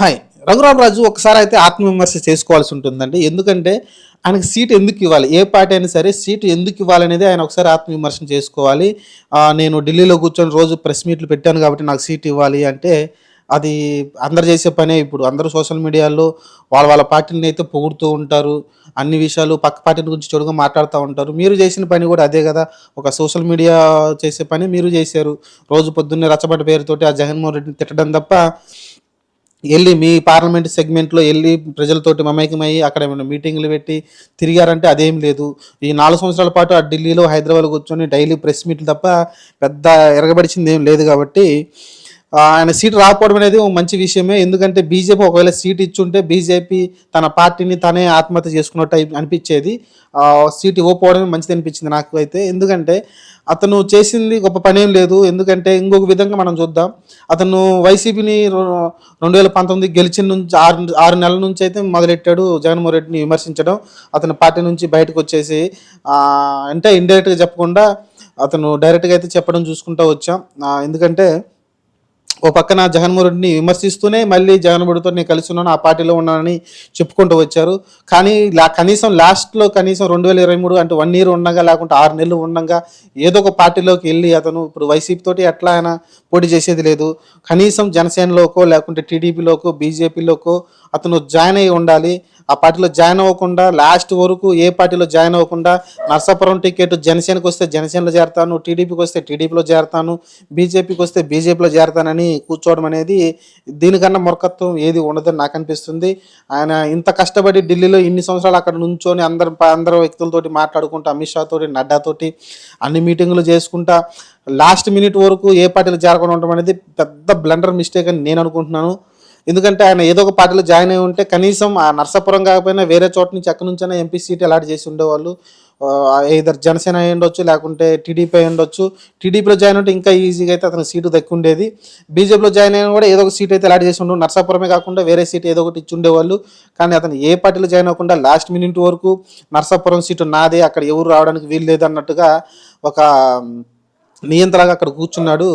Hi. Raghurama Raju ఒకసారి అయితే ఆత్మవిమర్శ చేసుకోవాల్సి ఉంటుందండి. ఎందుకంటే ఆయనకి సీట్ ఎందుకు ఇవ్వాలి? ఏ పార్టీ అయినా సరే సీటు ఎందుకు ఇవ్వాలి అనేది ఆయన ఒకసారి ఆత్మవిమర్శన చేసుకోవాలి. నేను ఢిల్లీలో కూర్చొని రోజు ప్రెస్ మీట్లు పెట్టాను కాబట్టి నాకు సీట్ ఇవ్వాలి అంటే అది అందరు చేసే పనే ఇప్పుడు. అందరూ సోషల్ మీడియాలో వాళ్ళ వాళ్ళ పార్టీని అయితే పొగుడుతూ ఉంటారు. అన్ని విషయాలు పక్క పార్టీ గురించి చెడుగా మాట్లాడుతూ ఉంటారు. మీరు చేసిన పని కూడా అదే కదా. ఒక సోషల్ మీడియా చేసే పని మీరు చేశారు. రోజు పొద్దున్నే రచ్చబడ్డ పేరుతోటి ఆ జగన్మోహన్ రెడ్డిని తిట్టడం తప్ప వెళ్ళి మీ పార్లమెంట్ సెగ్మెంట్లో వెళ్ళి ప్రజలతోటి మమైకమయ్యి అక్కడ ఏమైనా మీటింగ్లు పెట్టి తిరిగారంటే అదేం లేదు. ఈ నాలుగు సంవత్సరాల పాటు ఆ ఢిల్లీలో హైదరాబాద్ కూర్చొని డైలీ ప్రెస్ మీట్లు తప్ప పెద్ద ఎరగబడిచింది ఏం లేదు కాబట్టి ఆయన సీట్ రాకపోవడం అనేది ఒక మంచి విషయమే. ఎందుకంటే బీజేపీ ఒకవేళ సీట్ ఇచ్చుంటే బీజేపీ తన పార్టీని తనే ఆత్మహత్య చేసుకున్నట్టు అనిపించేది. సీట్ ఇవ్వకపోవడమే మంచిది అనిపించింది నాకు అయితే. ఎందుకంటే అతను చేసింది గొప్ప పనేం లేదు. ఎందుకంటే ఇంకొక విధంగా మనం చూద్దాం. అతను వైసీపీని రెండు వేల పంతొమ్మిది గెలిచిన నుంచి ఆరు ఆరు నెలల నుంచి అయితే మొదలెట్టాడు జగన్మోహన్ రెడ్డిని విమర్శించడం. అతని పార్టీ నుంచి బయటకు వచ్చేసి అంటే ఇండైరెక్ట్గా చెప్పకుండా అతను డైరెక్ట్గా అయితే చెప్పడం చూసుకుంటూ వచ్చాం. ఎందుకంటే ఓ పక్కన జగన్మోహన్ విమర్శిస్తూనే మళ్ళీ జగన్మోహన్తో నేను కలిసి ఉన్నాను ఆ పార్టీలో ఉన్నానని చెప్పుకుంటూ వచ్చారు. కానీ లా కనీసం లాస్ట్లో కనీసం రెండు వేల ఇరవై మూడు అంటే వన్ ఇయర్ ఉండగా లేకుంటే ఆరు నెలలు ఉండగా ఏదో ఒక పార్టీలోకి వెళ్ళి అతను ఇప్పుడు వైసీపీ తోటి ఎట్లా ఆయన పోటీ చేసేది లేదు. కనీసం జనసేనలోకో లేకుంటే టీడీపీలోకో బీజేపీలోకో అతను జాయిన్ అయి ఉండాలి. ఆ పార్టీలో జాయిన్ అవ్వకుండా లాస్ట్ వరకు ఏ పార్టీలో జాయిన్ అవ్వకుండా నర్సాపురం టికెట్ జనసేనకి వస్తే జనసేనలో చేరతాను టీడీపీకి వస్తే టీడీపీలో చేరతాను బీజేపీకి వస్తే బీజేపీలో చేరతానని కూర్చోవడం అనేది దీనికన్నా మొరకత్వం ఏది ఉండదని నాకు అనిపిస్తుంది. ఆయన ఇంత కష్టపడి ఢిల్లీలో ఇన్ని సంవత్సరాలు అక్కడ నుంచొని అందరు అందరు వ్యక్తులతోటి మాట్లాడుకుంటూ అమిత్ షా తోటి నడ్డాతోటి అన్ని మీటింగులు చేసుకుంటా లాస్ట్ మినిట్ వరకు ఏ పార్టీలు చేరకుండా ఉండడం అనేది పెద్ద బ్లండర్ మిస్టేక్ అని నేను అనుకుంటున్నాను. ఎందుకంటే ఆయన ఏదో ఒక పార్టీలో జాయిన్ అయి ఉంటే కనీసం ఆ నర్సాపురం కాకపోయినా వేరే చోట నుంచి ఎక్కడి నుంచైనా ఎంపీ సీట్ అలాట్ చేసి ఉండేవాళ్ళు. ఇద్దరు జనసేన అయి ఉండొచ్చు లేకుంటే టీడీపీ అయి ఉండొచ్చు. టీడీపీలో జాయిన్ ఉంటే ఇంకా ఈజీగా అయితే అతను సీటు దక్కి ఉండేది బీజేపీలో జాయిన్ అయినా కూడా ఏదో ఒక సీట్ అయితే అలాట్ చేసి ఉండు. నర్సాపురమే కాకుండా వేరే సీట్ ఏదో ఒకటి ఇచ్చి ఉండేవాళ్ళు. కానీ అతను ఏ పార్టీలో జాయిన్ అవ్వకుండా లాస్ట్ మినిట్ వరకు నర్సాపురం సీటు నాదే అక్కడ ఎవరు రావడానికి వీలు లేదు అన్నట్టుగా ఒక నియంత్రణగా అక్కడ కూర్చున్నాడు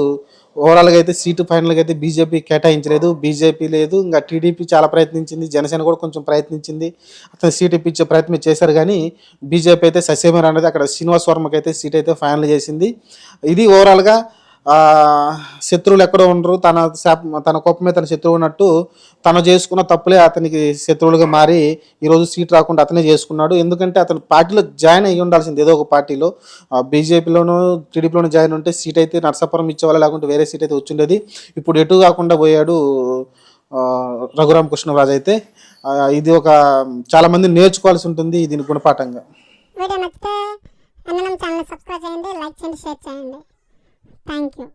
ఓవరాల్గా అయితే సీటు ఫైనల్గా అయితే బీజేపీ కేటాయించలేదు. బీజేపీ లేదు. ఇంకా టీడీపీ చాలా ప్రయత్నించింది. జనసేన కూడా కొంచెం ప్రయత్నించింది. అతను సీటు ఇప్పించే ప్రయత్నం చేశారు కానీ బీజేపీ అయితే ససేమర్ అనేది అక్కడ శ్రీనివాస్ వర్మకి అయితే సీట్ అయితే ఫైనల్ చేసింది. ఇది ఓవరాల్గా శత్రువులు ఎక్కడో ఉండరు. తన శాప- తన కోపమే తన శత్రువు ఉన్నట్టు తను చేసుకున్న తప్పులే అతనికి శత్రువులుగా మారి ఈరోజు సీట్ రాకుండా అతనే చేసుకున్నాడు. ఎందుకంటే అతను పార్టీలో జాయిన్ అయ్యి ఉండాల్సింది ఏదో ఒక పార్టీలో. బీజేపీలోనూ టీడీపీలోనూ జాయిన్ ఉంటే సీట్ అయితే నర్సాపురం ఇచ్చేవాళ్ళు లేకుంటే వేరే సీట్ అయితే వచ్చిండేది. ఇప్పుడు ఎటు కాకుండా పోయాడు రఘురామ కృష్ణరాజు అయితే. ఇది ఒక చాలామంది నేర్చుకోవాల్సి ఉంటుంది దీని గుణపాఠంగా. వీడియో నచ్చితే ఛానల్ సబ్స్క్రైబ్ చేయండి లైక్ చేయండి షేర్ చేయండి. Thank you.